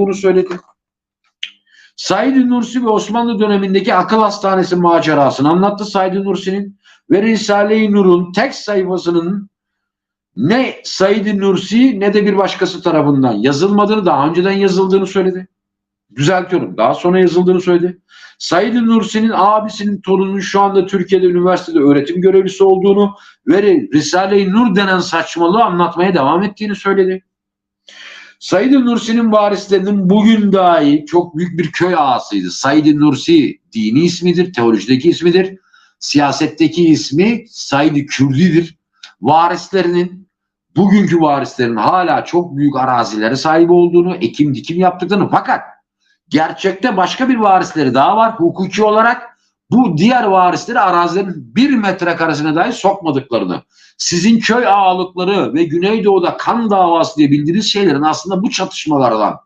bunu söyledi. Said Nursi ve Osmanlı dönemindeki akıl hastanesi macerasını anlattı Said Nursi'nin ve Risale-i Nur'un tek sayfasının ne Said Nursi ne de bir başkası tarafından yazılmadığını daha önceden yazıldığını söyledi. Düzeltiyorum. Daha sonra yazıldığını söyledi. Said Nursi'nin abisinin torununun şu anda Türkiye'de üniversitede öğretim görevlisi olduğunu ve Risale-i Nur denen saçmalığı anlatmaya devam ettiğini söyledi. Said Nursi'nin varislerinin bugün dahi çok büyük bir köy ağasıydı. Said Nursi dini ismidir, teolojideki ismidir. Siyasetteki ismi Said Kürdi'dir. Varislerinin bugünkü varislerin hala çok büyük arazilere sahip olduğunu, ekim dikim yaptıklarını fakat gerçekte başka bir varisleri daha var. Hukuki olarak bu diğer varisleri arazilerin bir metrekaresine dahi sokmadıklarını, sizin köy ağalıkları ve Güneydoğu'da kan davası diye bildiğiniz şeylerin aslında bu çatışmalardan